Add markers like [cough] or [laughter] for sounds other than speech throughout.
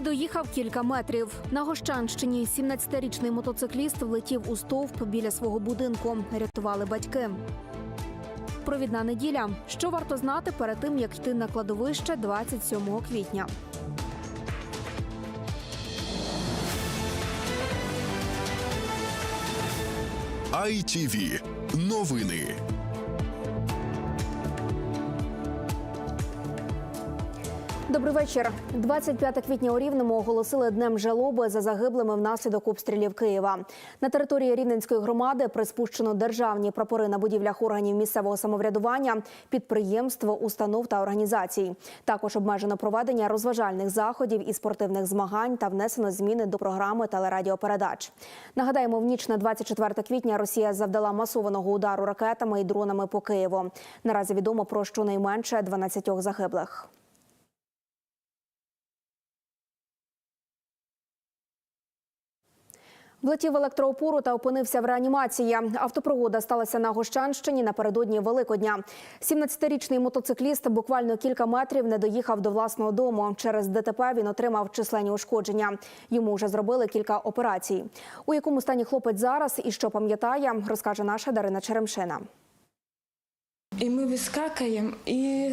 Доїхав кілька метрів. На Гощанщині 17-річний мотоцикліст влетів у стовп біля свого будинку. Рятували батьки. Провідна неділя. Що варто знати перед тим, як йти на кладовище 27 квітня. ITV. Новини. Добрий вечір. 25 квітня у Рівному оголосили днем жалоби за загиблими внаслідок обстрілів Києва. На території Рівненської громади приспущено державні прапори на будівлях органів місцевого самоврядування, підприємств, установ та організацій. Також обмежено проведення розважальних заходів і спортивних змагань та внесено зміни до програми телерадіопередач. Нагадаємо, в ніч на 24 квітня Росія завдала масованого удару ракетами і дронами по Києву. Наразі відомо про щонайменше 12 загиблих. Влетів електроопору та опинився в реанімації. Автопригода сталася на Гощанщині напередодні Великодня. 17-річний мотоцикліст буквально кілька метрів не доїхав до власного дому. Через ДТП він отримав численні ушкодження. Йому вже зробили кілька операцій. У якому стані хлопець зараз і що пам'ятає, розкаже наша Дарина Черемшина. І ми вискакаємо і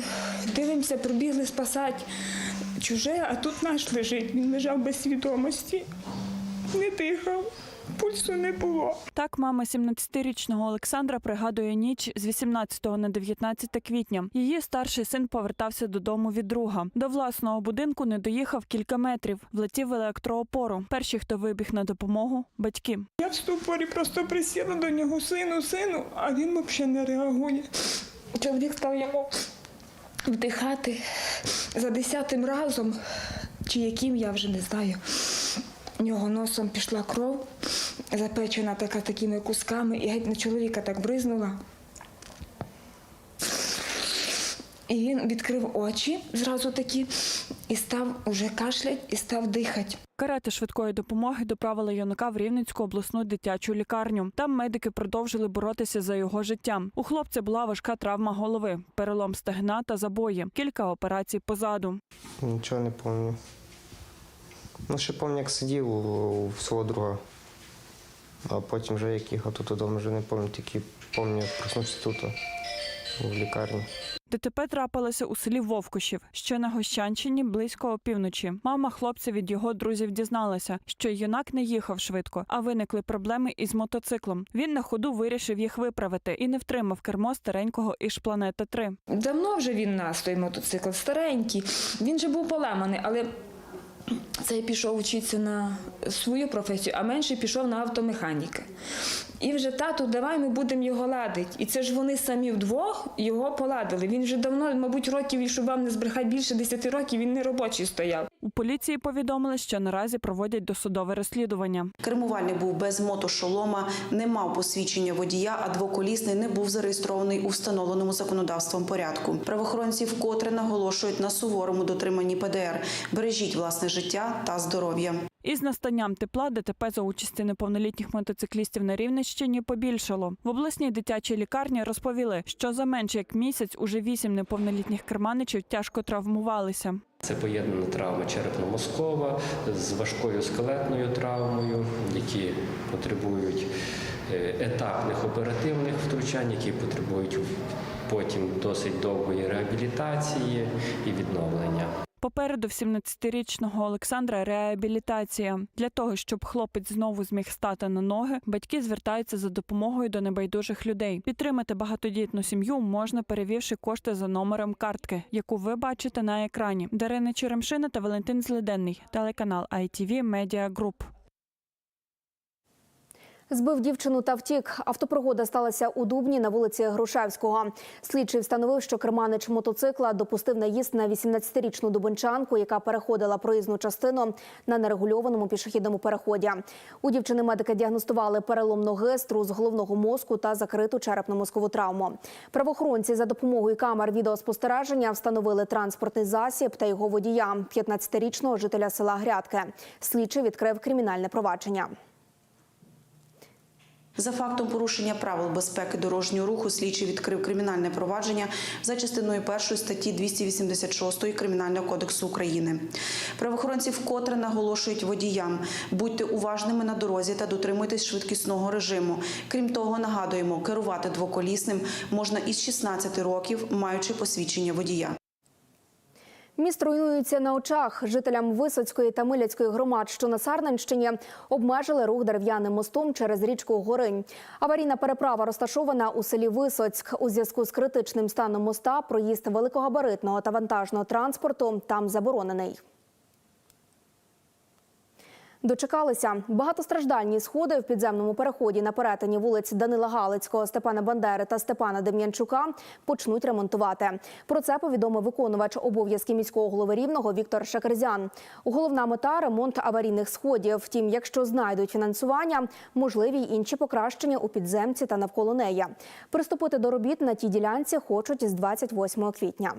дивимося, прибігли спасати чуже, а тут наш лежить. Він лежав без свідомості, не дихав, пульсу не було. Так, мама 17-річного Олександра пригадує ніч з 18 на 19 квітня. Її старший син повертався додому від друга. До власного будинку не доїхав кілька метрів, влетів в електроопору. Перші, хто вибіг на допомогу батьки. Я в ступорі просто присіла до нього сину, сину, а він взагалі не реагує. Чоловік став йому вдихати за десятим разом, чи яким я вже не знаю. У нього носом пішла кров, запечена така такими кусками, і геть на чоловіка так бризнула. І він відкрив очі зразу такі і став уже кашлять і став дихати. Карети швидкої допомоги доправили юнака в Рівненську обласну дитячу лікарню. Там медики продовжили боротися за його життя. У хлопця була важка травма голови, перелом стегна та забої, кілька операцій позаду. Нічого не пам'ятаю. Ну, ще пам'ятаю, як сидів у, у свого друга. А потім вже як їхав тут додому, вже не пам'ятаю, тільки пам'ятаю, як проснувся тут, в лікарні. ДТП трапилося у селі Вовкушів, що на Гощанщині близько опівночі. Мама хлопця від його друзів дізналася, що юнак не їхав швидко, а виникли проблеми із мотоциклом. Він на ходу вирішив їх виправити і не втримав кермо старенького Ішпланета 3 Давно вже він нас, той мотоцикл, старенький. Він же був поламаний, але цей пішов вчитися на свою професію, а менший пішов на автомеханіка. І вже тату, давай ми будемо його ладити. І це ж вони самі вдвох його поладили. Він вже давно, мабуть, років, щоб вам не збрехати більше 10 років, він не робочий стояв. У поліції повідомили, що наразі проводять досудове розслідування. Кермувальник був без мотошолома, не мав посвідчення водія, а двоколісний не був зареєстрований у встановленому законодавством порядку. Правоохоронці вкотре наголошують на суворому дотриманні ПДР. Бережіть власне життя та здоров'я. Із настанням тепла ДТП за участі неповнолітніх мотоциклістів на Рівненщині побільшало. В обласній дитячій лікарні розповіли, що за менше як місяць уже вісім неповнолітніх керманичів тяжко травмувалися. Це поєднана травма черепно-мозкова з важкою скелетною травмою, які потребують е, етапних оперативних втручань, які потребують потім досить довгої реабілітації і відновлення. Попереду в 17-річного Олександра реабілітація. Для того, щоб хлопець знову зміг стати на ноги, батьки звертаються за допомогою до небайдужих людей. Підтримати багатодітну сім'ю можна, перевівши кошти за номером картки, яку ви бачите на екрані. Дарина Черемшина та Валентин Злиденний, телеканал ITV Media Group. Збив дівчину та втік. Автопригода сталася у Дубні на вулиці Грушевського. Слідчий встановив, що керманич мотоцикла допустив наїзд на 18-річну дубенчанку, яка переходила проїзну частину на нерегульованому пішохідному переході. У дівчини медики діагностували перелом ноги, струс головного мозку та закриту черепно-мозкову травму. Правоохоронці за допомогою камер відеоспостереження встановили транспортний засіб та його водія, 15-річного жителя села Грядке. Слідчий відкрив кримінальне провадження. За фактом порушення правил безпеки дорожнього руху слідчий відкрив кримінальне провадження за частиною першої статті 286 Кримінального кодексу України. Правоохоронці вкотре наголошують водіям: будьте уважними на дорозі та дотримуйтесь швидкісного режиму. Крім того, нагадуємо, керувати двоколісним можна із 16 років, маючи посвідчення водія. Міст руйнується на очах. Жителям Висоцької та Миляцької громад, що на Сарненщині, обмежили рух дерев'яним мостом через річку Горинь. Аварійна переправа розташована у селі Висоцьк. У зв'язку з критичним станом моста проїзд великогабаритного та вантажного транспорту там заборонений. Дочекалися багатостраждальні сходи в підземному переході на перетині вулиць Данила Галицького, Степана Бандери та Степана Дем'янчука почнуть ремонтувати. Про це повідомив виконувач обов'язків міського голови рівного Віктор Шакерзян. Головна мета ремонт аварійних сходів. Втім, якщо знайдуть фінансування, можливі й інші покращення у підземці та навколо неї. Приступити до робіт на тій ділянці хочуть з 28 квітня.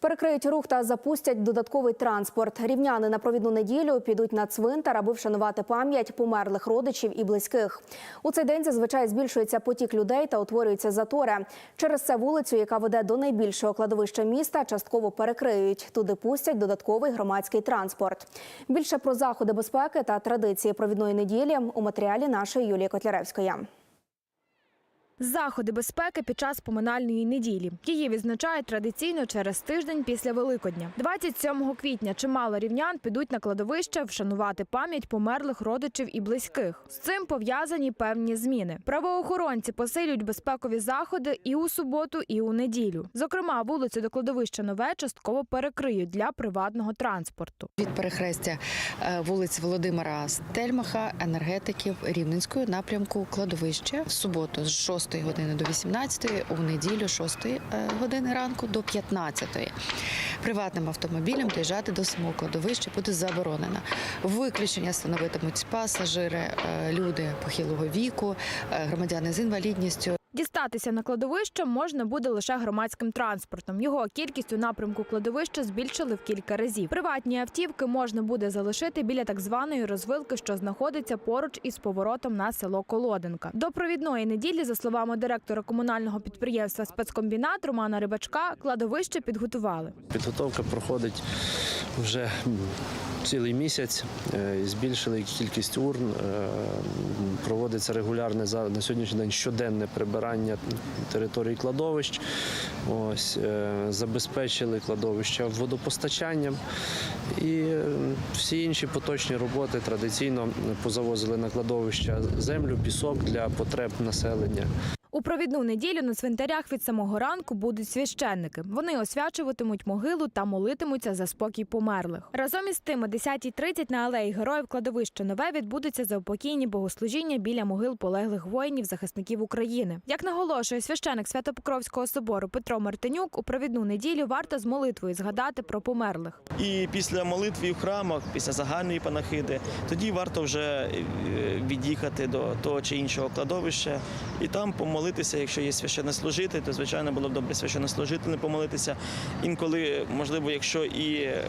Перекриють рух та запустять додатковий транспорт. Рівняни на провідну неділю підуть на цвинтар, аби вшанувати пам'ять померлих родичів і близьких. У цей день зазвичай збільшується потік людей та утворюються затори. Через це вулицю, яка веде до найбільшого кладовища міста, частково перекриють. Туди пустять додатковий громадський транспорт. Більше про заходи безпеки та традиції провідної неділі у матеріалі нашої Юлії Котляревської. Заходи безпеки під час поминальної неділі. Її відзначають традиційно через тиждень після Великодня. 27 квітня чимало рівнян підуть на кладовище вшанувати пам'ять померлих родичів і близьких. З цим пов'язані певні зміни. Правоохоронці посилюють безпекові заходи і у суботу, і у неділю. Зокрема, вулицю до кладовища нове частково перекриють для приватного транспорту. Від перехрестя е, вулиць Володимира Стельмаха, енергетиків Рівненської напрямку кладовище в суботу з 6 години до 18, у неділю з 6 е, години ранку до 15. Приватним автомобілем доїжджати до самого кладовища буде заборонено. Виключення становитимуть пасажири, е, люди похилого віку, е, громадяни з інвалідністю. Дістатися на кладовище можна буде лише громадським транспортом. Його кількість у напрямку кладовища збільшили в кілька разів. Приватні автівки можна буде залишити біля так званої розвилки, що знаходиться поруч із поворотом на село Колоденка. До провідної неділі, за словами директора комунального підприємства спецкомбінат Романа Рибачка, кладовище підготували. Підготовка проходить вже цілий місяць. Е, Збільшили кількість урн. е, Проводиться регулярне на сьогоднішній день щоденне прибирання території кладовищ. Ось е, забезпечили кладовища водопостачанням і е, всі інші поточні роботи традиційно позавозили на кладовища землю, пісок для потреб населення. У провідну неділю на цвинтарях від самого ранку будуть священники. Вони освячуватимуть могилу та молитимуться за спокій померлих. Разом із тим, о 10.30 на алеї героїв кладовища нове відбудуться заупокійні богослужіння біля могил полеглих воїнів захисників України. Як наголошує священик Святопокровського собору Петро Мартинюк, у провідну неділю варто з молитвою згадати про померлих. І після молитви в храмах, після загальної панахиди, тоді варто вже е, від'їхати до того чи іншого кладовища і там помолитися, якщо є священнослужитель, то звичайно було б добре священнослужителем помолитися. Інколи, можливо, якщо і е,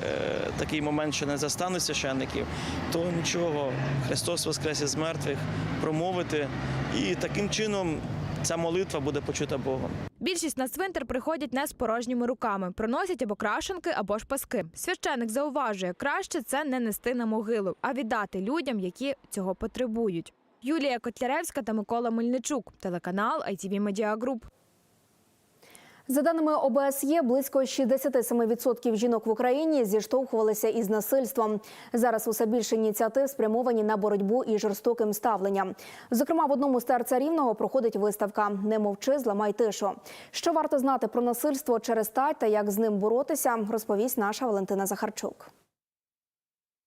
такий момент, що не застану священників, то нічого, Христос воскрес із мертвих, промовити. І таким чином ця молитва буде почута Богом. Більшість на цвинтар приходять не з порожніми руками, приносять або крашенки, або ж паски. Священик зауважує, краще це не нести на могилу, а віддати людям, які цього потребують. Юлія Котляревська та Микола Мельничук, телеканал ITV Media Group. За даними ОБСЄ, близько 67% жінок в Україні зіштовхувалися із насильством. Зараз усе більше ініціатив спрямовані на боротьбу із жорстоким ставленням. Зокрема, в одному з ТРЦ Рівного проходить виставка Не мовчи, зламай тишу. Що варто знати про насильство через стать та як з ним боротися, розповість наша Валентина Захарчук.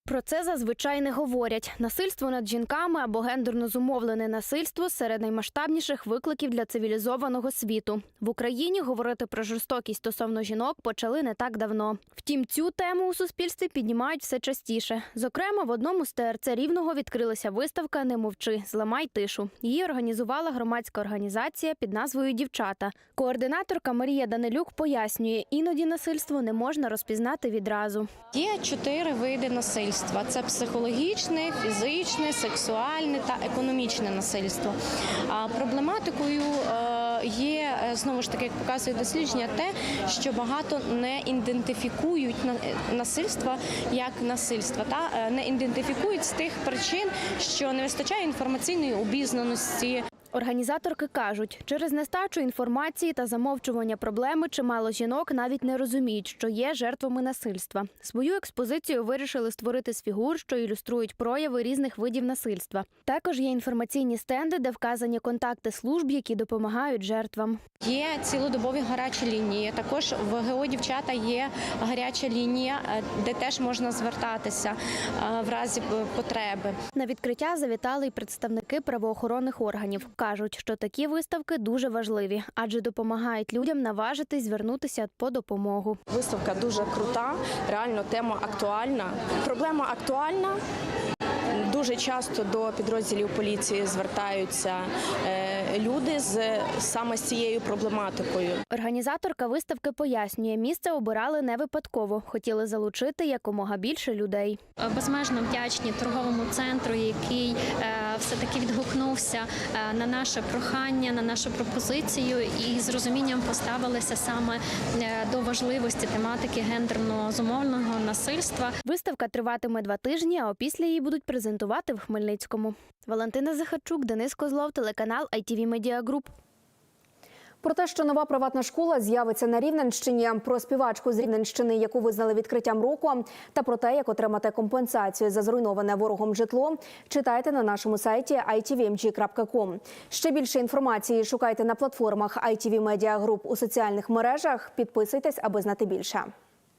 Про це зазвичай не говорять. Насильство над жінками або гендерно зумовлене насильство серед наймасштабніших викликів для цивілізованого світу. В Україні говорити про жорстокість стосовно жінок почали не так давно. Втім, цю тему у суспільстві піднімають все частіше. Зокрема, в одному з ТРЦ Рівного відкрилася виставка Не мовчи, зламай тишу. Її організувала громадська організація під назвою Дівчата. Координаторка Марія Данилюк пояснює, іноді насильство не можна розпізнати відразу. Є чотири види насильства. Насильства: це психологічне, фізичне, сексуальне та економічне насильство. А проблематикою е, є е, знову ж таки, як показує дослідження, те, що багато не ідентифікують е, насильства як насильства, та не ідентифікують з тих причин, що не вистачає інформаційної обізнаності, Організаторки кажуть, через нестачу інформації та замовчування проблеми чимало жінок навіть не розуміють, що є жертвами насильства. Свою експозицію вирішили створити з фігур, що ілюструють прояви різних видів насильства. Також є інформаційні стенди, де вказані контакти служб, які допомагають жертвам. Є цілодобові гарячі лінії. Також в ГО дівчата є гаряча лінія, е, де теж можна звертатися е, в разі е, потреби. На відкриття завітали й представники правоохоронних органів. Кажуть, що такі виставки дуже важливі, адже допомагають людям наважитись звернутися по допомогу. Виставка дуже крута, реально тема актуальна. Проблема актуальна. Дуже часто до підрозділів поліції звертаються е, люди з саме з цією проблематикою. Організаторка виставки пояснює, місце обирали не випадково, хотіли залучити якомога більше людей. Безмежно вдячні торговому центру, який е, все-таки відгукнувся е, на наше прохання, на нашу пропозицію і з розумінням поставилися саме е, до важливості тематики гендерно зумовленого насильства. Виставка триватиме два тижні, а опісля її будуть презентувати в Хмельницькому. Валентина Захарчук, Денис Козлов, телеканал ITV Media Group. Про те, що нова приватна школа з'явиться на Рівненщині, про співачку з Рівненщини, яку визнали відкриттям року, та про те, як отримати компенсацію за зруйноване ворогом житло, читайте на нашому сайті itvmg.com. Ще більше інформації шукайте на платформах ITV Media Group у соціальних мережах. Підписуйтесь, аби знати більше.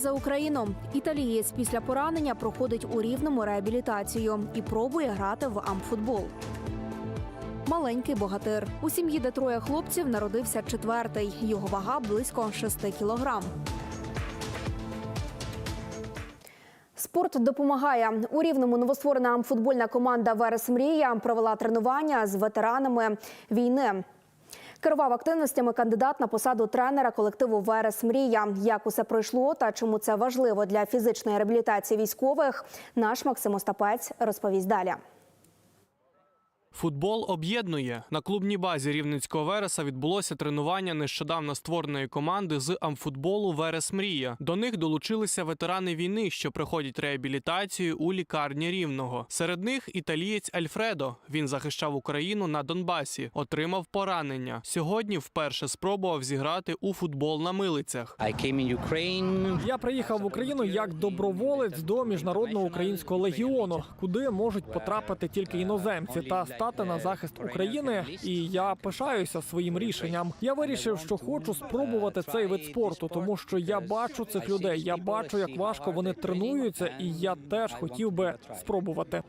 За Україну. Італієць після поранення проходить у рівному реабілітацію і пробує грати в амфутбол. Маленький богатир. У сім'ї, де троє хлопців, народився четвертий. Його вага близько 6 кілограм. Спорт допомагає у рівному новостворена амфутбольна команда Верес Мрія провела тренування з ветеранами війни. Керував активностями кандидат на посаду тренера колективу Верес Мрія. Як усе пройшло та чому це важливо для фізичної реабілітації військових, наш Максим Остапець розповість далі. Футбол об'єднує на клубній базі рівненського Вереса відбулося тренування нещодавно створеної команди з амфутболу Верес Мрія. До них долучилися ветерани війни, що проходять реабілітацію у лікарні рівного. Серед них італієць Альфредо. Він захищав Україну на Донбасі, отримав поранення. Сьогодні вперше спробував зіграти у футбол на милицях. Я приїхав в Україну як доброволець до міжнародного українського легіону, куди можуть потрапити тільки іноземці та стати на захист України. І я пишаюся своїм рішенням. Я вирішив, що хочу спробувати цей вид спорту, тому що я бачу цих людей. Я бачу, як важко вони тренуються, і я теж хотів би спробувати.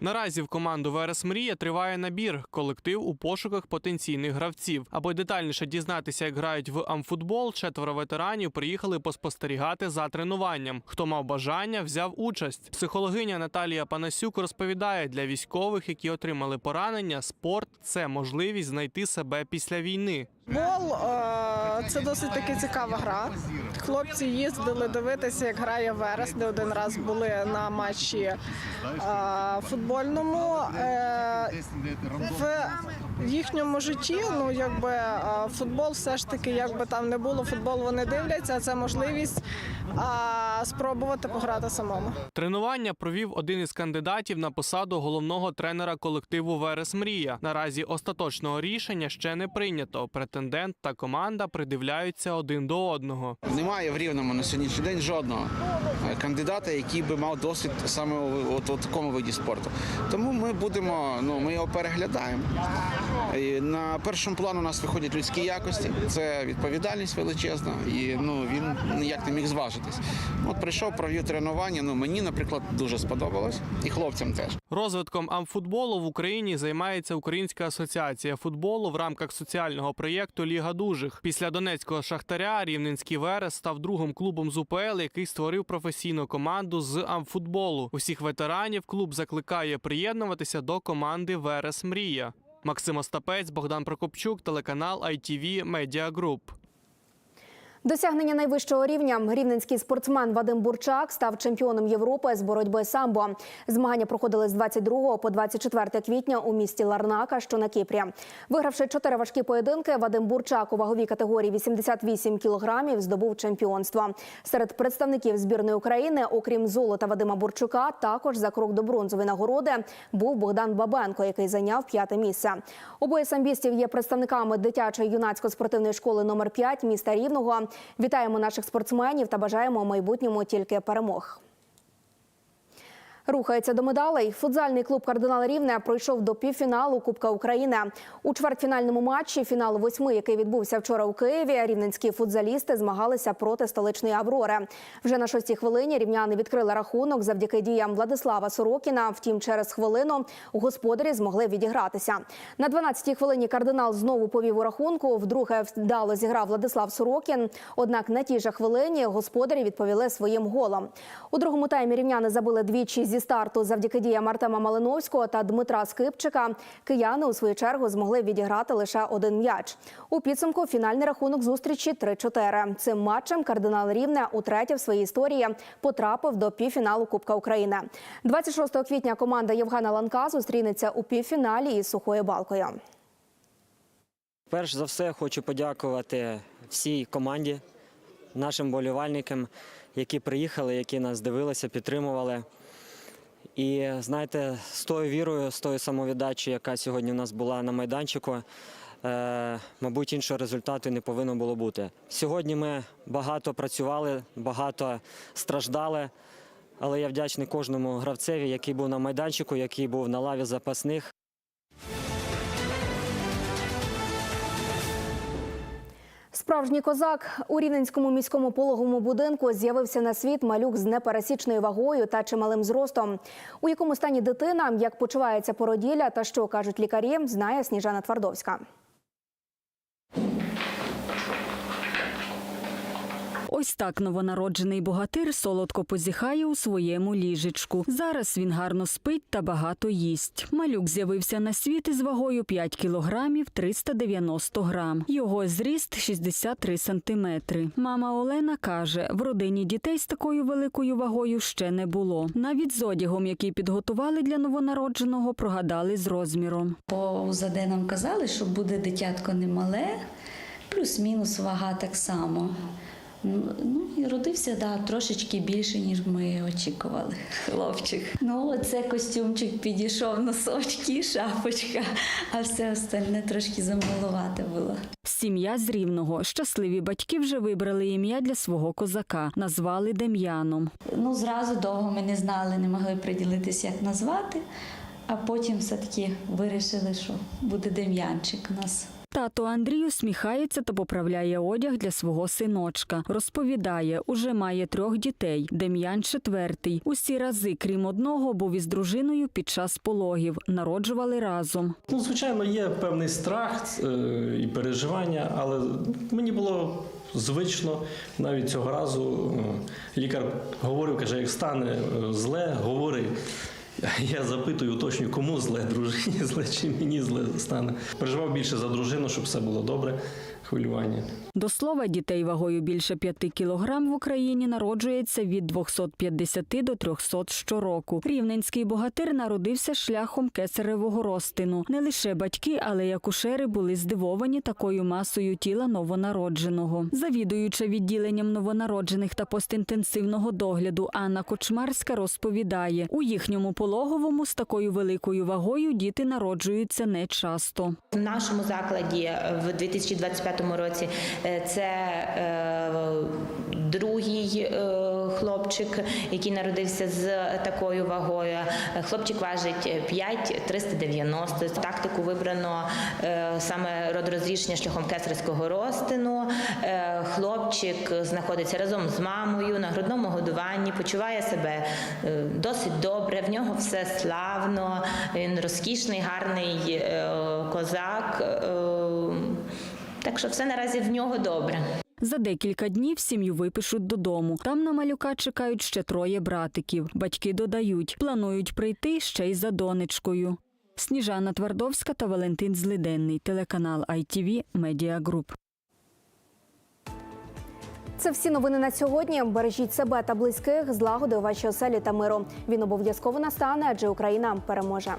Наразі в команду Верес Мрія триває набір. Колектив у пошуках потенційних гравців. Аби детальніше дізнатися, як грають в амфутбол, четверо ветеранів приїхали поспостерігати за тренуванням. Хто мав бажання, взяв участь. Психологиня Наталія Панасюк розповідає, для військових, які отримали поранення, спорт це можливість знайти себе після війни. Бол е, це досить таки цікава гра. Хлопці їздили дивитися, як грає Верес, де один раз були на матчі е, футбольному. Е, В їхньому житті, ну якби е, футбол, все ж таки, якби там не було, футбол вони дивляться. а Це можливість е, спробувати пограти самому. Тренування провів один із кандидатів на посаду головного тренера колективу Верес Мрія. Наразі остаточного рішення ще не прийнято. Претендент та команда придивляються один до одного. Немає в рівному на сьогоднішній день жодного кандидата, який би мав досвід саме у такому виді спорту. Тому ми будемо, ну ми його переглядаємо. І на першому плану у нас виходять людські якості, це відповідальність величезна, і ну він ніяк не міг зважитись. От прийшов, провів тренування. Ну мені, наприклад, дуже сподобалось, і хлопцям теж. Розвитком амфутболу в Україні займається Українська асоціація футболу в рамках соціального проєкту Ліга дужих. Після донецького шахтаря Рівненський Верес став другим клубом з УПЛ, який створив професійну команду з амфутболу. Усіх ветеранів клуб закликає приєднуватися до команди Верес Мрія. Максим Остапець, Богдан Прокопчук, телеканал ITV Media Group. Досягнення найвищого рівня рівненський спортсмен Вадим Бурчак став чемпіоном Європи з боротьби самбо. Змагання проходили з 22 по 24 квітня у місті Ларнака, що на Кіпрі. Вигравши чотири важкі поєдинки, Вадим Бурчак у ваговій категорії 88 кілограмів здобув чемпіонство. Серед представників збірної України, окрім золота Вадима Бурчука, також за крок до бронзової нагороди був Богдан Бабенко, який зайняв п'яте місце. Обоє самбістів є представниками дитячої юнацько-спортивної школи номер 5 міста Рівного. Вітаємо наших спортсменів та бажаємо майбутньому тільки перемог. Рухається до медалей. Футзальний клуб Кардинал Рівне пройшов до півфіналу Кубка України. У чвертьфінальному матчі фіналу восьми, який відбувся вчора у Києві, рівненські футзалісти змагалися проти столичної Аврори. Вже на шостій хвилині рівняни відкрили рахунок завдяки діям Владислава Сорокіна. Втім, через хвилину господарі змогли відігратися. На 12-й хвилині кардинал знову повів у рахунку. Вдруге вдало зіграв Владислав Сорокін. Однак на тій же хвилині господарі відповіли своїм голом. У другому таймі рівняни забили двічі зі старту завдяки діям Артема Малиновського та Дмитра Скипчика. Кияни у свою чергу змогли відіграти лише один м'яч. У підсумку фінальний рахунок зустрічі 3-4. Цим матчем кардинал Рівне утретє в своїй історії потрапив до півфіналу Кубка України. 26 квітня команда Євгена Ланка зустрінеться у півфіналі із сухою балкою. Перш за все хочу подякувати всій команді, нашим болівальникам, які приїхали, які нас дивилися, підтримували. І знаєте, з тою вірою, з тою самовіддачею, яка сьогодні у нас була на майданчику, е, мабуть, іншого результату не повинно було бути. Сьогодні ми багато працювали, багато страждали, але я вдячний кожному гравцеві, який був на майданчику, який був на лаві запасних. Справжній козак у рівненському міському пологовому будинку з'явився на світ малюк з непересічною вагою та чималим зростом. У якому стані дитина, як почувається породілля та що кажуть лікарі, знає Сніжана Твардовська. Ось так новонароджений богатир солодко позіхає у своєму ліжечку. Зараз він гарно спить та багато їсть. Малюк з'явився на світ із вагою 5 кілограмів 390 грам. Його зріст 63 сантиметри. Мама Олена каже, в родині дітей з такою великою вагою ще не було. Навіть з одягом, який підготували для новонародженого, прогадали з розміром. По УЗД нам казали, що буде дитятко немале, плюс-мінус вага так само. Ну і родився да, трошечки більше, ніж ми очікували. [laughs] Хлопчик. Ну, оце костюмчик підійшов, носочки, шапочка, а все остальне трошки замалувате було. Сім'я з Рівного. Щасливі батьки вже вибрали ім'я для свого козака. Назвали Дем'яном. Ну, зразу довго ми не знали, не могли приділитися, як назвати, а потім все-таки вирішили, що буде Дем'янчик у нас. Тато Андрій усміхається та поправляє одяг для свого синочка. Розповідає, уже має трьох дітей. Дем'ян четвертий. Усі рази, крім одного, був із дружиною під час пологів. Народжували разом. Ну, звичайно, є певний страх е, і переживання, але мені було звично навіть цього разу. е, Лікар говорив, каже, як стане е, зле, говори. [laughs] Я запитую, уточнюю, кому зле, дружині [laughs] зле чи мені зле стане. Переживав більше за дружину, щоб все було добре, хвилювання. До слова, дітей вагою більше 5 кілограм в Україні народжується від 250 до 300 щороку. Рівненський богатир народився шляхом кесаревого розтину. Не лише батьки, але й акушери були здивовані такою масою тіла новонародженого. Завідуюча відділенням новонароджених та постінтенсивного догляду Анна Кочмарська розповідає, у їхньому пологовому з такою великою вагою діти народжуються не часто. В нашому закладі е, в 2025 році е, це е, другий е, хлопчик, який народився з такою вагою. Хлопчик важить 5 390. Тактику вибрано саме родорозрішення шляхом кесарського розтину. Хлопчик знаходиться разом з мамою на грудному годуванні, почуває себе досить добре. В нього все славно. Він розкішний, гарний козак. Так що все наразі в нього добре. За декілька днів сім'ю випишуть додому. Там на малюка чекають ще троє братиків. Батьки додають, планують прийти ще й за донечкою. Сніжана Твардовська та Валентин Злиденний. Телеканал ITV Media Group. Це всі новини на сьогодні. Бережіть себе та близьких, злагоди у вашій оселі та миру. Він обов'язково настане, адже Україна переможе.